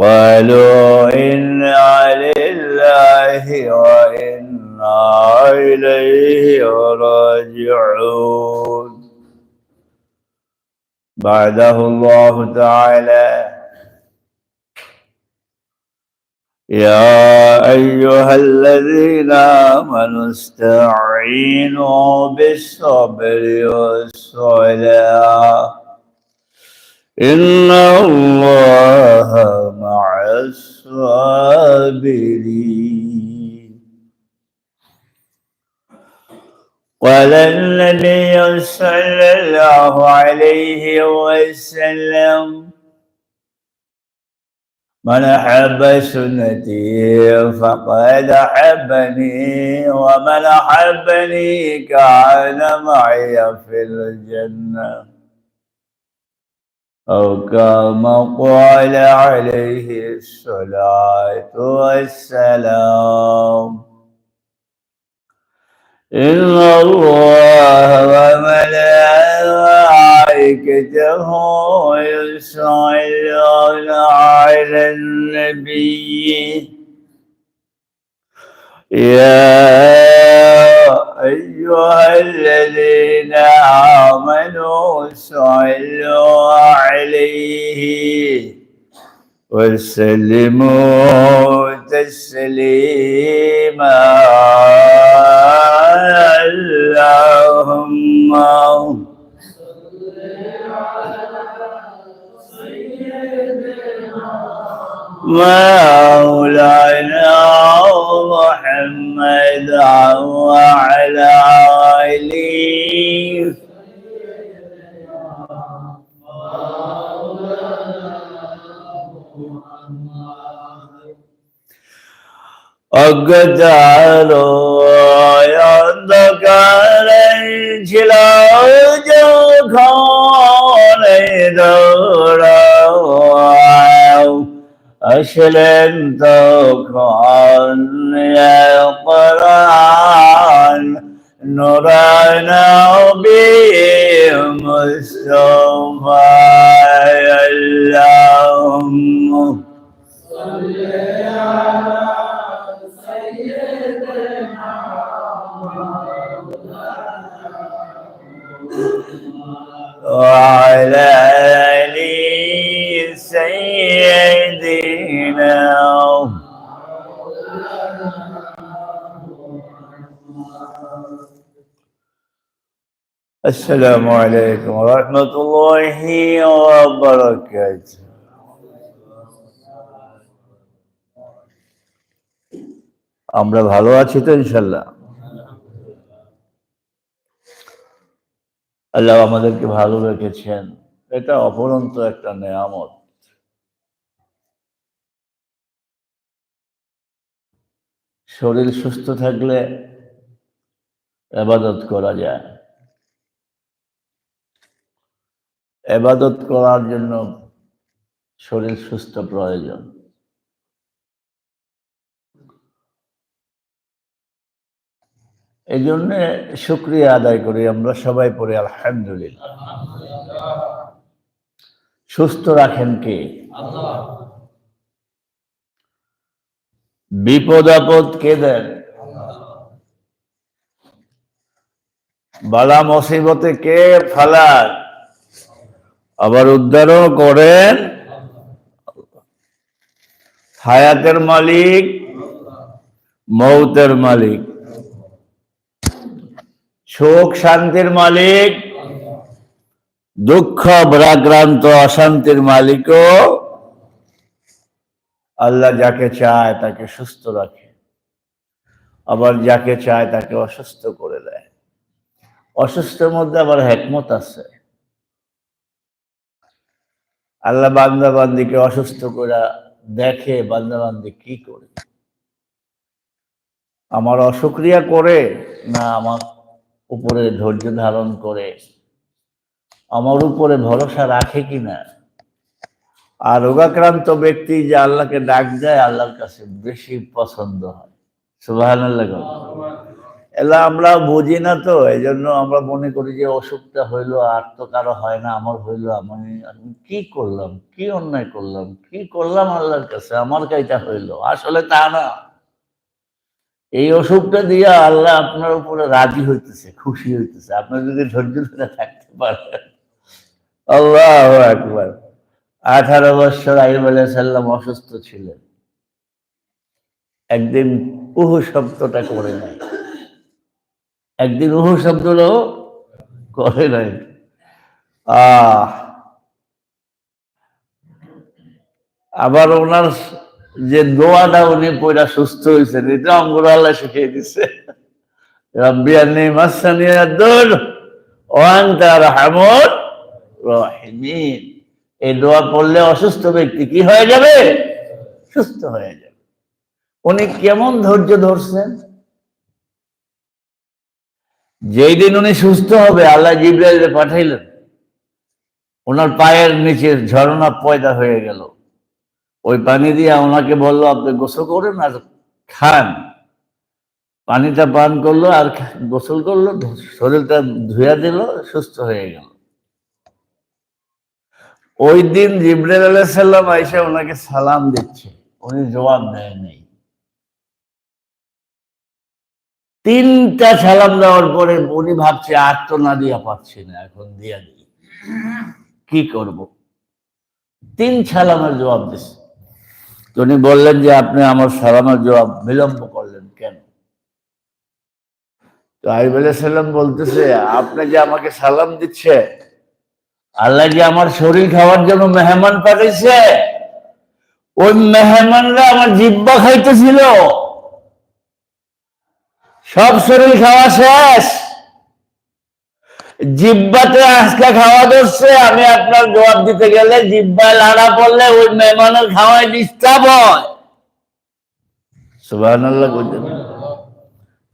قالوا إنا لله وإنا إليه راجعون. بعده الله تعالى. يا أيها الذين آمنوا استعينوا بالصبر والصلاة. إن الله الصابرين قال النبي صلى الله عليه وسلم من أحب سنتي فقد أحبني ومن أحبني كان معي في الجنة. أو كما قال عليه الصلاة والسلام. إن الله وملائكته يصلون على النبي. يا أيها الذين آمنوا صلوا عليه وسلموا تسليما. اللهم مولانا محمد وعلى অজ্ঞতালো অন্ধকারে ছিল আসলেন তখন কোরআন নুরানবী মুস্তফা আল্লাহুম্মা وعلى آل سيدنا السلام عليكم ورحمة الله وبركاته আমরা ভালো আছি তো ইনশাল্লাহ আল্লাহ আমাদেরকে ভালো রেখেছেন। এটা অপরন্ত একটা নেয়ামত। শরীর সুস্থ থাকলে এবাদত করা যায়। এবাদত করার জন্য শরীর সুস্থ প্রয়োজন। এই জন্যে শুক্রিয়া আদায় করি, আমরা সবাই পড়ি, আলহামদুলিল্লাহ। সুস্থ রাখেন কে? বিপদ আপদ কে দেন? বালা মসিবতে কে ফালান আবার উদ্ধারও করেন? হায়াতের মালিক, মৌতের মালিক। সুখ শান্তির মালিক, দুঃখ ভ্রাক্রান্ত অশান্তির মালিকও আল্লাহ যাকে চায় তাকে সুস্থ রাখে। আবার যাকে চায় তাকে অসুস্থ করে দেয়। অসুস্থের মধ্যে আবার হেকমত আছে। আল্লাহ বান্দা বান্দিকে অসুস্থ করে দেখে বান্দা বান্দি কি করে? আমার অসুক্রিয়া করে না আমার উপরে ধৈর্য ধারণ করে আমার উপরে ভরসা রাখে কিনা? আর রোগাক্রান্ত ব্যক্তি যে আল্লাহকে ডাক দেয়, আল্লাহর কাছে বেশি পছন্দ হয়। সুবাহ এলা আমরা বুঝি না তো এই জন্য আমরা মনে করি যে অসুখটা হইল আর তো কারও হয় না, আমার হইল, আমি কি করলাম, কি অন্যায় করলাম, কি করলাম আল্লাহর কাছে, আমার কাইটা হইল। আসলে তা না। এই অসুখটা দিয়ে আল্লাহ আপনার উপরে রাজি হইতেছে, খুশি হইতেছে। আপনি যদি ধৈর্য ধরে থাকতে পারেন। আল্লাহ একবার আঠারো বছর আইব সাল্লাম অসুস্থ ছিলেন। একদিন উহু শব্দটা করে নাই। একদিন উহু শব্দটাও করে নাই। আবার ওনার যে দোয়াটা উনি পয়লা সুস্থ হয়েছেন এটা আমগুলো আল্লাহ শিখিয়ে দিচ্ছে রব্বি আন্নি মাসানিয়া দুর ওয়ান্তা রাহমুর রহিমিন। এই দোয়া পড়লে অসুস্থ ব্যক্তি কি হয়ে যাবে? সুস্থ হয়ে যাবে। উনি কেমন ধৈর্য ধরছেন? যেই দিন উনি সুস্থ হবে, আল্লাহ জিব্রাইলে পাঠাইলেন। ওনার পায়ের নিচে ঝর্ণা পয়দা হয়ে গেল। ওই পানি দিয়ে ওনাকে বলল, আপনি গোসল করেন আর খান। পানিটা পান করল আর গোসল করল, শরীরটা ধুয়া দিল, সুস্থ হয়ে গেল। ওই দিন জিব্রাইল আলাইসাল্লাম আইসা ওনাকে সালাম দিচ্ছে, উনি জবাব দেয় নেই। তিনটা সালাম দেওয়ার পরে উনি ভাবছে, আর তো না দিয়া পাচ্ছি না, এখন দিয়া দিই। কি করব? তিন সালামের জবাব দিচ্ছে। উনি বললেন যে, আপনি আমার সালামের জবাব বিলম্ব করলেন কেন? তো আইব বলতেছে, আপনি যে আমাকে সালাম দিচ্ছে, আল্লাহ যে আমার শরীর খাওয়ার জন্য মেহমান পাঠাইছে, ওই মেহমানরা আমার জিব্বা খাইতেছিল। সব শরীর খাওয়া শেষ। জিব্বাতে আজকে খাওয়া ধরছে, আমি আপনার জবাব দিতে গেলে জিব্বায় লাড়া পড়লে ওই মেহমানের খাওয়ায় ডিস্টার্ব হয়।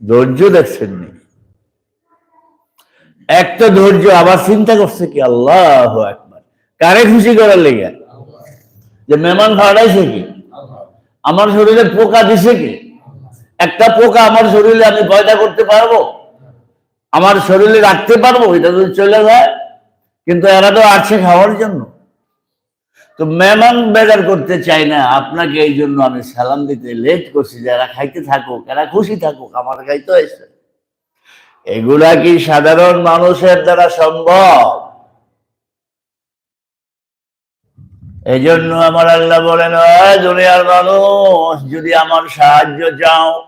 ধৈর্য দেখছেন একটা ধৈর্য, আবার চিন্তা করছে কি, আল্লাহ একবার কারে খুশি করার লেগে? যে মেহমান খাওয়াইছে কি? আমার শরীরে পোকা দিছে কি? একটা পোকা আমার শরীরে আমি পয়দা করতে পারব? আমার শরীরে রাখতে পারব, এটা যদি চলে যায়, কিন্তু এরা তো আছে খাওয়ার জন্য। তো মেহমান বেজার করতে চাই না, আপনাকে এই জন্য আমি সালাম দিতে লেট করছি যে এরা খাইতে থাকুক, এরা খুশি থাকুক, আমার খাইতে হয়েছে। এগুলা কি সাধারণ মানুষের দ্বারা সম্ভব? এই জন্য আমার আল্লাহ বলেন, "এ দুনিয়ার মানুষ, যদি আমার সাহায্য চাও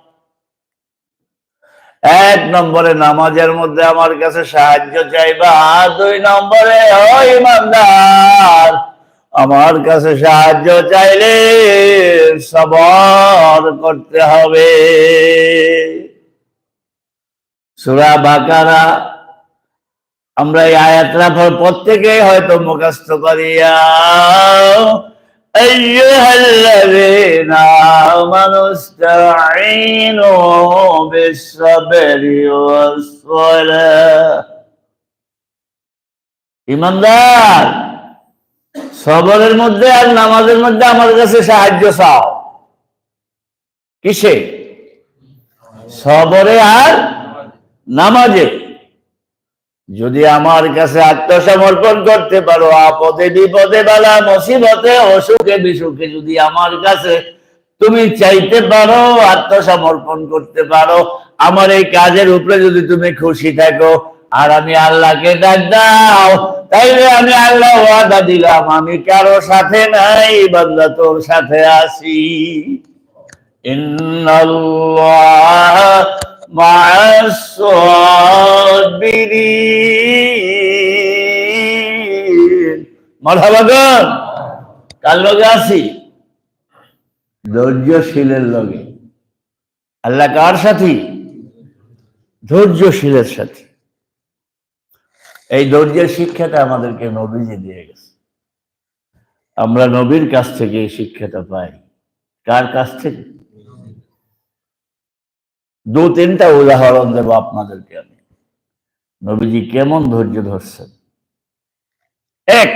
এক নম্বরে নামাজের মধ্যে আমার কাছে সাহায্য চাইবা দুই নম্বরে ইমানদার, আমার কাছে সাহায্য চাইলে সবর করতে হবে। সুরা বাকারা, আমরা এই আয়াতটা পর- প্রত্যেকেই হয়তো মুখস্থ করিয়া أيها الذين آمنوا استعينوا بالصبر والصلاة ইমানদার সবরের মধ্যে আর নামাজের মধ্যে আমার কাছে সাহায্য চাও কিসে সবরে আর নামাজে যদি আমার কাছে আত্মসমর্পণ করতে পারো, আপদে বিপদে বেলা, মুসিবতে, অসুখে, বিসুখে যদি আমার কাছে তুমি চাইতে পারো, আত্মসমর্পণ করতে পারো, আমার এই কাজের উপরে যদি তুমি খুশি থাকো, আর আমি আল্লাহকে ডাক দাও, তাইলে আমি আল্লাহ ওয়াদা দিলাম, আমি কারও সাথে নাই, বান্দা তোর সাথে আছি। ইন্নাল্লাহ মা'আস সাবিরিন লগে ধৈর্যশীলের লগে। আল্লাহ কার সাথী? ধৈর্যশীলের সাথে। এই ধৈর্যের শিক্ষাটা আমাদেরকে নবীজি দিয়ে গেছে। আমরা নবীর কাছ থেকে এই শিক্ষাটা পাই। কার কাছ থেকে? দু তিনটা উদাহরণ দেবো আপনাদেরকে আমি। নবীজি কেমন ধৈর্য ধরছেন? এক,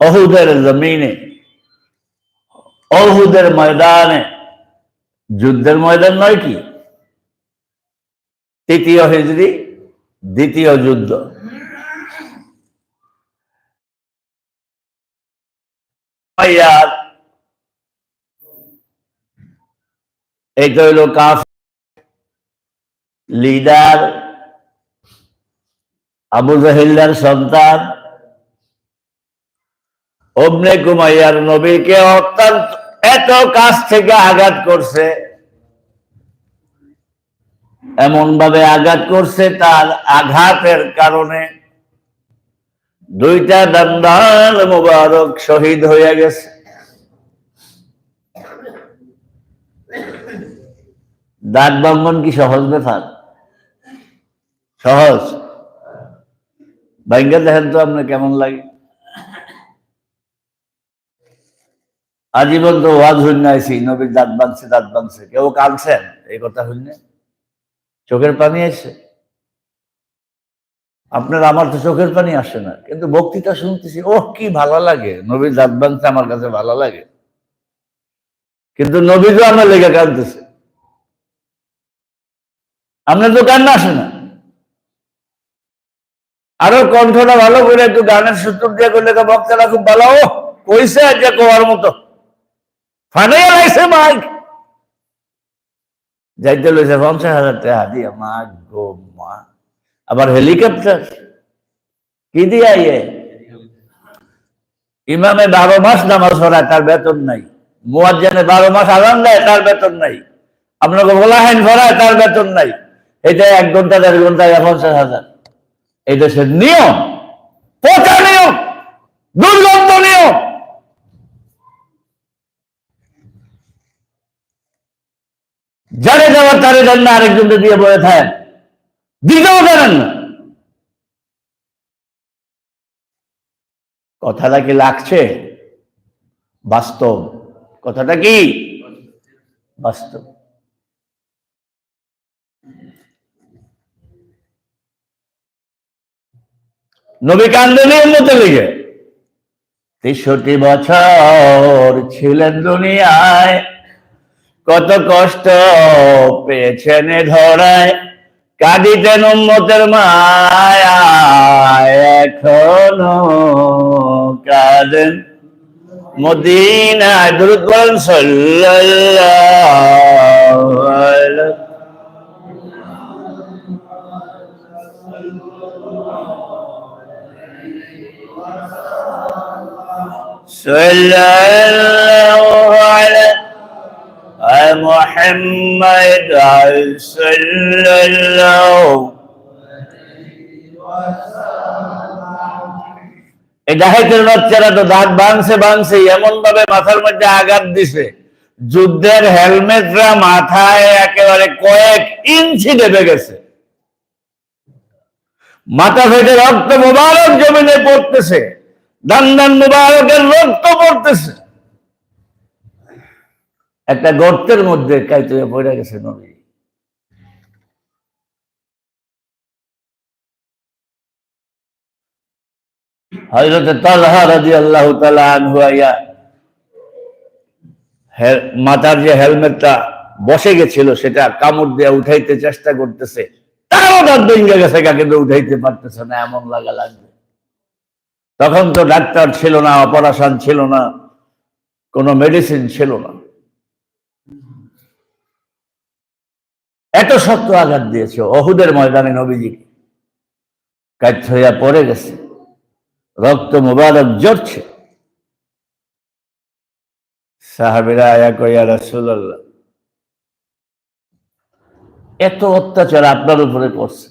অহুদের জমিনে, অহুদের ময়দানে, যুদ্ধের ময়দান নয় কি? তৃতীয় হিজড়ি দ্বিতীয় যুদ্ধ। উমাইয়ার এইটা হইল কাফ লিডার, আবু জাহিল্লার সন্তান অগ্নে কুমাইয়ার নবীকে অত্যন্ত এত কাছ থেকে আঘাত করছে এমন ভাবে আঘাত করছে তার আঘাতের কারণে দুইটা দন্দাল মুবারক শহীদ হয়ে গেছে। দাঁত বঙ্গন কি সহজ ব্যাপার? সহজ। ভাঙ্গা দেখেন তো আপনার কেমন লাগে? আজীবন তো ওয়াজ হইন আইসি নবীর দাঁত বাঁধছে দাঁত বাঁধছে। কেউ কাঁদছেন? এই কথা হইন চোখের পানি আসে আপনার, আমার তো চোখের পানি আসে না। কিন্তু বক্তৃতা শুনতেছি, ওহ, কি ভালো লাগে। নবীর দাঁত বাঁধছে, আমার কাছে ভালো লাগে। কিন্তু নবী তো আমার লেগে কাঁদতেছে। আপনার তো কান্না আসে না। আরও কণ্ঠটা ভালো করে একটু গানের সূত্র দিয়ে করলে বক্তারা খুব ভালো। ও, কইছে যে কোয়ার মতো। ফানে লাইছে মাইক। যাইতে লইছে পঞ্চাশ হাজার টাকা দিয়া। মা গো মা। আবার হেলিকপ্টার। কি দিয়া ইয়ে ইমামে বারো মাস নামাজ পড়ায়, তার বেতন নাই। মুয়াজ্জানে বারো মাস আরাম দেয়, তার বেতন নাই। আপনাকে বলাহেন ভরায় তার বেতন নাই। এটা এক ঘণ্টা, দেড় ঘন্টায় পঞ্চাশ হাজার। এই দেশের নিয়ম, পচা নিয়ম, দুর্গন্ধ নিয়ম। যারে যাওয়ার তারে দেন না আরেকজনকে দিয়ে বয়ে থাকেন দিতেও জানেন না। কথাটা কি লাগছে? বাস্তব। কথাটা কি? বাস্তব। নবী কান্দনী উন্নতি লিগে তেষট্টি বছর ছিলেন দুনিয়ায়, কত কষ্ট পেয়েছেন ধরায়, কাঁদিতেন উম্মতের মায় এখনও কাঁদেন। মদিনায় আলাইহি صلى الله على محمد صلى الله এই ডাকাতের বাচ্চারা তো দাঁত বাঁধছে বাঁধছে এমন ভাবে মাথার মধ্যে আঘাত দিছে যুদ্ধের হেলমেটরা মাথায় একেবারে কয়েক ইঞ্চি দেবে গেছে মাথা ফেটে রক্ত মোবারক জমিনে পড়তেছে দান দান মুবারকের রক্ত পড়তেছে। একটা গর্তের মধ্যে কাইতে পড়ে গেছে নবী। হজরতে তালহা রাজি আল্লাহ আনহু আইয়া মাথার যে হেলমেটটা বসে গেছিল, সেটা কামড় দিয়ে উঠাইতে চেষ্টা করতেছে। তারও দাঁত ভেঙে গেছে কিন্তু উঠাইতে পারতেছে না, এমন লাগা লাগবে। তখন তো ডাক্তার ছিল না, অপারেশন ছিল না, কোনো মেডিসিন ছিল না। এত শক্ত আঘাত দিয়েছে, অহুদের ময়দানে নবীজিকে কাজ হইয়া পড়ে গেছে। রক্ত মুবারক জড়ছে সাহাবিরা আয়া কইয়া রাসূলুল্লাহ, এত অত্যাচার আপনার উপরে পড়ছে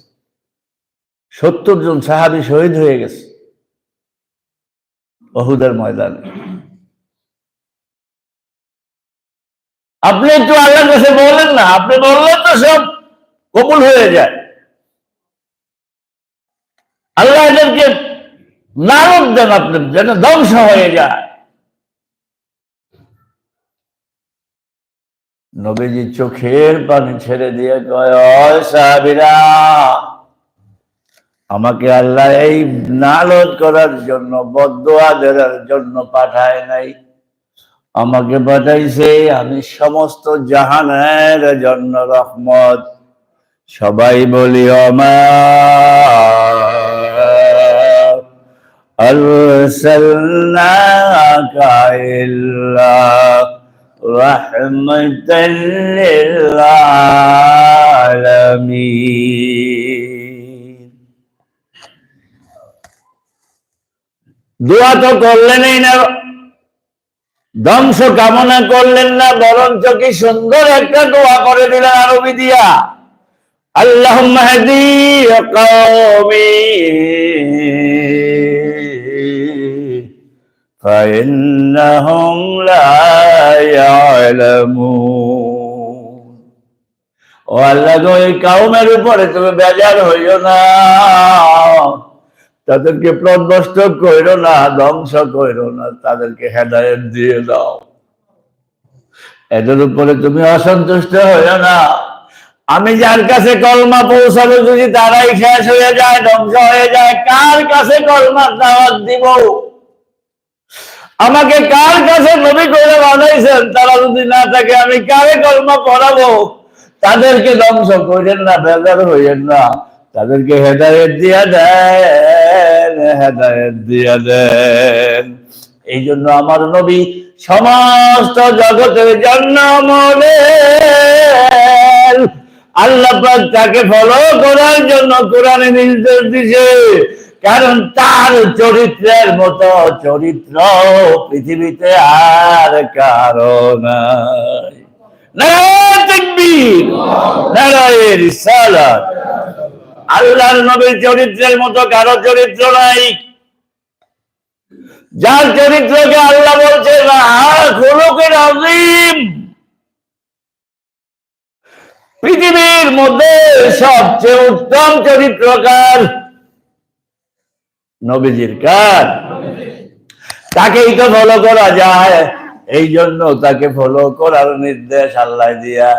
সত্তর জন সাহাবি শহীদ হয়ে গেছে। অহুদের ময়দানে। আপনি একটু আল্লাহর কাছে বলেন না, আপনি বললেন তো সব কবুল হয়ে যায়। আল্লাহ এদেরকে নারদ দেন আপনি, যেন ধ্বংস হয়ে যায়। নবীজি চোখের পানি ছেড়ে দিয়ে কয়, "ওই সাহাবীরা আমাকে আল্লাহ এই নালদ করার জন্য বদোয়া দেওয়ার জন্য পাঠায় নাই। আমাকে পাঠাইছে, আমি সমস্ত জাহানের জন্য রহমত। সবাই বলি অমা দোয়া তো করলেনই না ধ্বংস কামনা করলেন না বরঞ্চ কি সুন্দর একটা দোয়া করে দিলেন আরবি দিয়া اللهم اهدي قومي فإنهم لا يعلمون ও আল্লাহ গো এই কাউমের উপরে তুমি বেজার হইও না তাদেরকে প্রদস্ত কইরো না, ধ্বংস কইরো না, তাদেরকে হেদায়ত দিয়ে দাও। এদের উপরে তুমি অসন্তুষ্ট হইও না। আমি যার কাছে কলমা পৌঁছাবো যদি তারাই শেষ হয়ে যায়, ধ্বংস হয়ে যায়, কার কাছে কলমার দাওয়াত দিব? আমাকে কার কাছে নবী করে বানাইছেন? তারা যদি না থাকে, আমি কারে কলমা পড়াবো? তাদেরকে ধ্বংস করেন না, বেজার হইয়েন না। তাদেরকে হেদায়ত দিয়া দেন, হেদায়ত দিয়া দেন। এই জন্য আমার নবী সমস্ত জগতের জন্য মনে আল্লাহ তাকে ফলো করার জন্য কোরআনে নির্দেশ দিছে কারণ তার চরিত্রের মতো চরিত্র পৃথিবীতে আর কারও নাই। নারায়ণ তাকবীর নারায়ণ রিসালাত। আল্লাহর নবীর চরিত্রের মতো কারও চরিত্র নাই। যার চরিত্রকে আল্লাহ বলছে পৃথিবীর মধ্যে সবচেয়ে উত্তম চরিত্রকার নবীজির কার? তাকেই তো ফলো করা যায়। এই জন্য তাকে ফলো করার নির্দেশ আল্লাহ দিয়া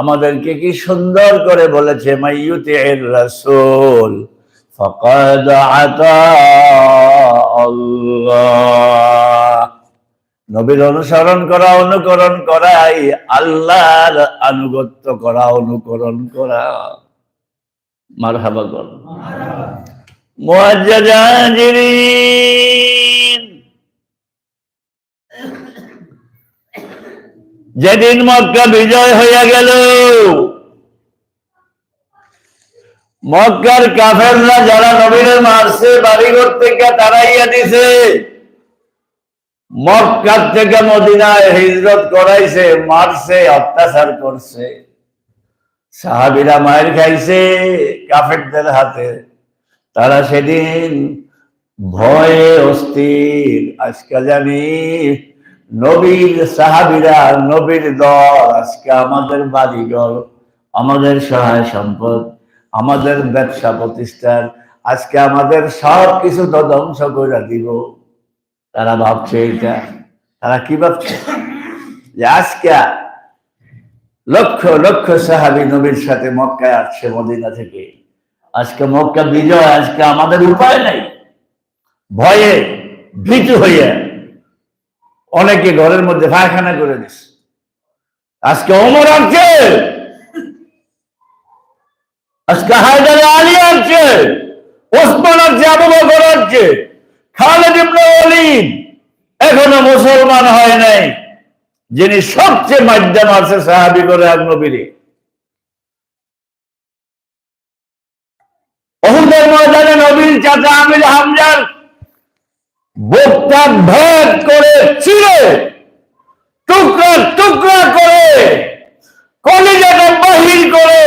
আমাদেরকে কি সুন্দর করে বলেছে মাইয়ুতি রাসূল ফাকাদ আতা আল্লাহ। নবীর অনুসরণ করা অনুকরণ করাই আল্লাহর আনুগত্য করা অনুকরণ করা। মারহাবা কর। মুআজ্জাজাজিরিন যেদিন মক্কা বিজয় হইয়া গেল, মক্কার কাফেররা যারা নবীরে মারছে, বাড়িঘর থেকে তারাইয়া দিছে, মক্কার থেকে মদিনায় হিজরত করাইছে, মারছে, অত্যাচার করছে। সাহাবিরা মায়ের খাইছে কাফেরদের হাতে। তারা সেদিন ভয়ে অস্থির। আজকে জানি নবীর সাহাবিরা, নবীর দল, আজকে আমাদের বাড়িঘর, আমাদের সহায় সম্পদ, আমাদের ব্যবসা প্রতিষ্ঠান, আজকে আমাদের সব কিছু তো ধ্বংস করে দিব। তারা ভাবছে এটা। তারা কি ভাবছে? যে আজকে লক্ষ লক্ষ সাহাবি নবীর সাথে মক্কায় আসছে মদিনা থেকে। আজকে মক্কা বিজয়, আজকে আমাদের উপায় নাই। ভয়ে ভীতু হইয়া অনেকে ঘরের মধ্যে পায়খানা করে দিস আজকে অমর আসছে আজকে হায়দারে আলী আসছে ওসমান আসছে আবু বকর আসছে খালেদ ইবনে ওয়ালিদ এখনও মুসলমান হয় নাই, যিনি সবচেয়ে মাধ্যম আছে সাহাবি করে এক নবীরে অহুদের ময়দানে নবীর চাচা আমির হামজার বুকটা ভেদ করে ছিঁড়ে, টুকরা টুকরা করে, কলিজাটা বাহির করে,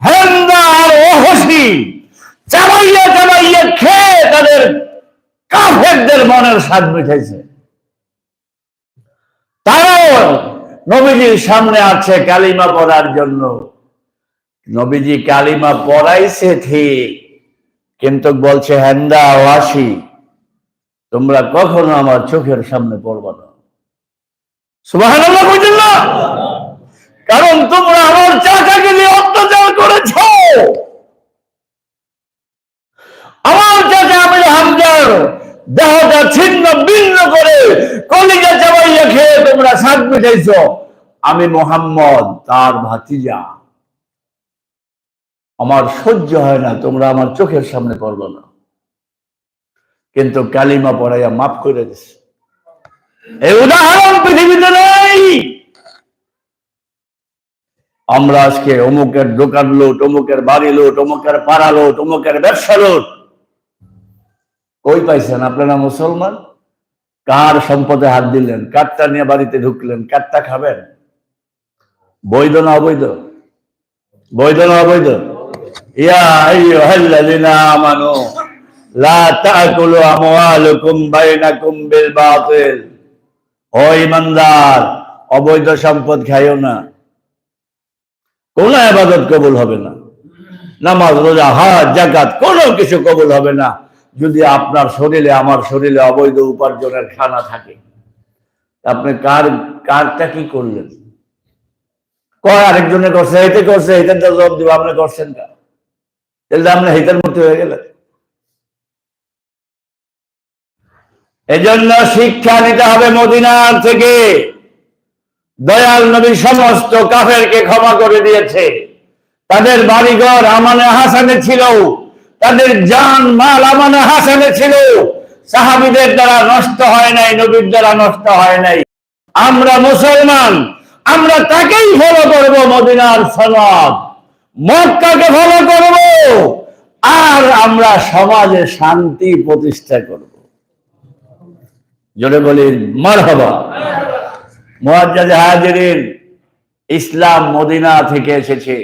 হেন্দা আর ওহসি চাবাইয়া চাবাইয়া খেয়ে তাদের কাফেরদের মনের স্বাদ মিঠাইছে। তারাও নবীজির সামনে আছে কালিমা পড়ার জন্য। নবীজি কালিমা পড়াইছে ঠিক, কিন্তু বলছে হ্যান্দা ওয়াসি তোমরা কখনো আমার চোখের সামনে পড়বা না। কারণ তোমরা আমার চাচাকে নিয়ে অত্যাচার করেছ। আমার চাচা আমি হামজার দেহটা ছিন্ন ভিন্ন করে কলিজা চাবাইয়া খেয়ে তোমরা শাক মিটাইছ আমি মোহাম্মদ, তার ভাতিজা। আমার সহ্য হয় না, তোমরা আমার চোখের সামনে পড়ল না। কিন্তু কালিমা পড়াইয়া মাফ করে দিছে। এই উদাহরণ পৃথিবীতে নেই। আমরা আজকে অমুকের দোকান লোট, অমুকের বাড়ি লোট, অমুকের পাড়া লোট, অমুকের ব্যবসা লোট। কই পাইছেন আপনারা মুসলমান? কার সম্পদে হাত দিলেন? কারটা নিয়ে বাড়িতে ঢুকলেন কারটা খাবেন? বৈধ না অবৈধ? বৈধ না অবৈধ? ইয়া আমানু। অবৈধ সম্পদ খাইও না। কোন আবাদত কবুল হবে না। নামাজ, রোজা হাত জাকাত কোনো কিছু কবুল হবে না। যদি আপনার শরীরে, আমার শরীরে অবৈধ উপার্জনের খানা থাকে, আপনি কার, কারটা কি করলেন? কয়, আরেকজনে করছে, এতে করছে এটার তো জবাব দিব, আপনি করছেন কা? তাহলে আপনি হিতের মধ্যে হয়ে গেলেন। এজন্য শিক্ষা নিতে হবে মদিনার থেকে। দয়াল নবী সমস্ত কাফেরকে ক্ষমা করে দিয়েছে। তাদের বাড়িঘর আমানে হাসানে ছিল। তাদের জান, মাল আমানে হাসানে ছিল। সাহাবিদের দ্বারা নষ্ট হয় নাই, নবীর দ্বারা নষ্ট হয় নাই। আমরা মুসলমান, আমরা তাকেই ফলো করব মদিনার সনদ। মক্কাকে ফলো করব। আর আমরা সমাজে শান্তি প্রতিষ্ঠা করব। জোরে বলি মারহাবা। মুআজ্জাজ হাজিরিন ইসলাম মদিনা থেকে এসেছে।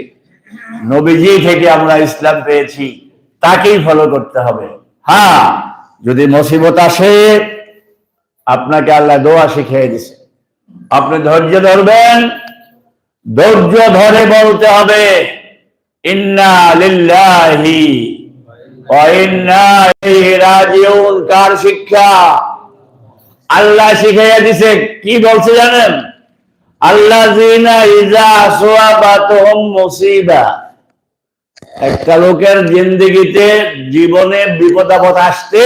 নবীজি থেকে আমরা ইসলাম পেয়েছি, তাকেই ফলো করতে হবে। হ্যাঁ যদি মুসিবত আসে, আপনাকে আল্লাহ দোয়া শিখিয়ে দিছে। আপনি ধৈর্য ধরবেন, ধৈর্য ধরে বলতে হবে, ইন্না লিল্লাহি ওয়া ইন্না ইলাইহি রাজিউন। কার শিক্ষা? আল্লাহ শিখাইয়া দিছে, কি বলছে জানেন? আল্লাহ একটা লোকের জিন্দগিতে জীবনে বিপদ আপদ আসতে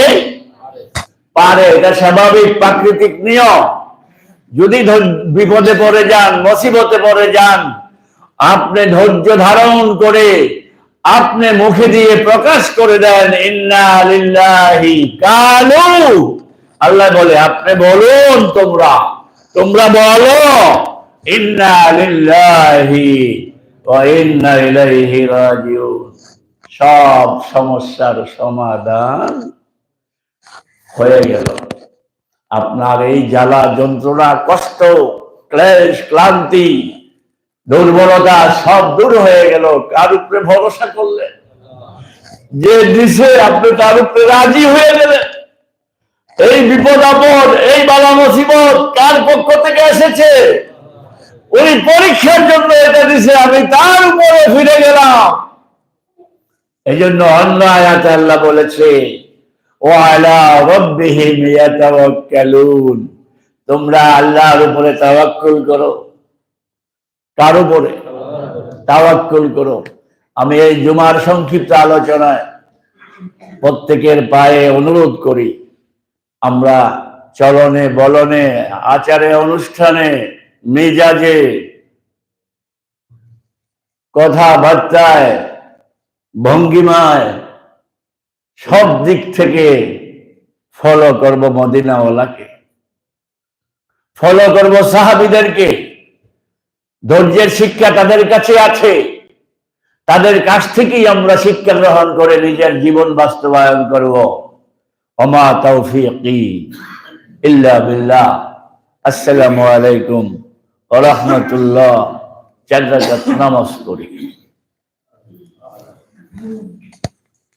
পারে, এটা স্বাভাবিক, প্রাকৃতিক নিয়ম। যদি বিপদে পড়ে যান, মুসিবতে পড়ে যান, আপনি ধৈর্য ধারণ করে আপনি মুখে দিয়ে প্রকাশ করে দেন, ইন্না কালু। আল্লাহ বলে, আপনি বলুন তোমরা। তোমরা বলো সব সমস্যার সমাধান হয়ে গেল। আপনার এই জ্বালা যন্ত্রণা, কষ্ট, ক্লেশ, ক্লান্তি, দুর্বলতা সব দূর হয়ে গেল। কার উপরে ভরসা করলেন? যে দিছে আপনি তার উপরে রাজি হয়ে গেলেন। এই বিপদ আপদ, এই বালা মুসিবত কার পক্ষ থেকে এসেছে? ওই পরীক্ষার জন্য এটা দিছে, আমি তার উপরে ফিরে গেলাম। এই জন্য অন্য আয়াত আল্লাহ বলেছে ও আলা রব্বিহিম ইয়াতাওয়াক্কালুন। তোমরা আল্লাহর উপরে তাওয়াক্কুল করো। কার উপরে? তাওয়াক্কুল করো। আমি এই জুমার সংক্ষিপ্ত আলোচনায় প্রত্যেকের পায়ে অনুরোধ করি আমরা চলনে বলনে, আচারে অনুষ্ঠানে, মেজাজে, কথাবার্তায়, ভঙ্গিমায় সব দিক থেকে ফলো করব মদিনাওয়ালাকে। ফলো করব সাহাবিদেরকে। ধৈর্যের শিক্ষা তাদের কাছে আছে। তাদের কাছ থেকেই আমরা শিক্ষা গ্রহণ করে নিজের জীবন বাস্তবায়ন করব। ওমা তৌফিকি ইল্লা বিল্লাহ আসসালামু আলাইকুম ওয়া রাহমাতুল্লাহ চার রাকাত নামাজ পড়ি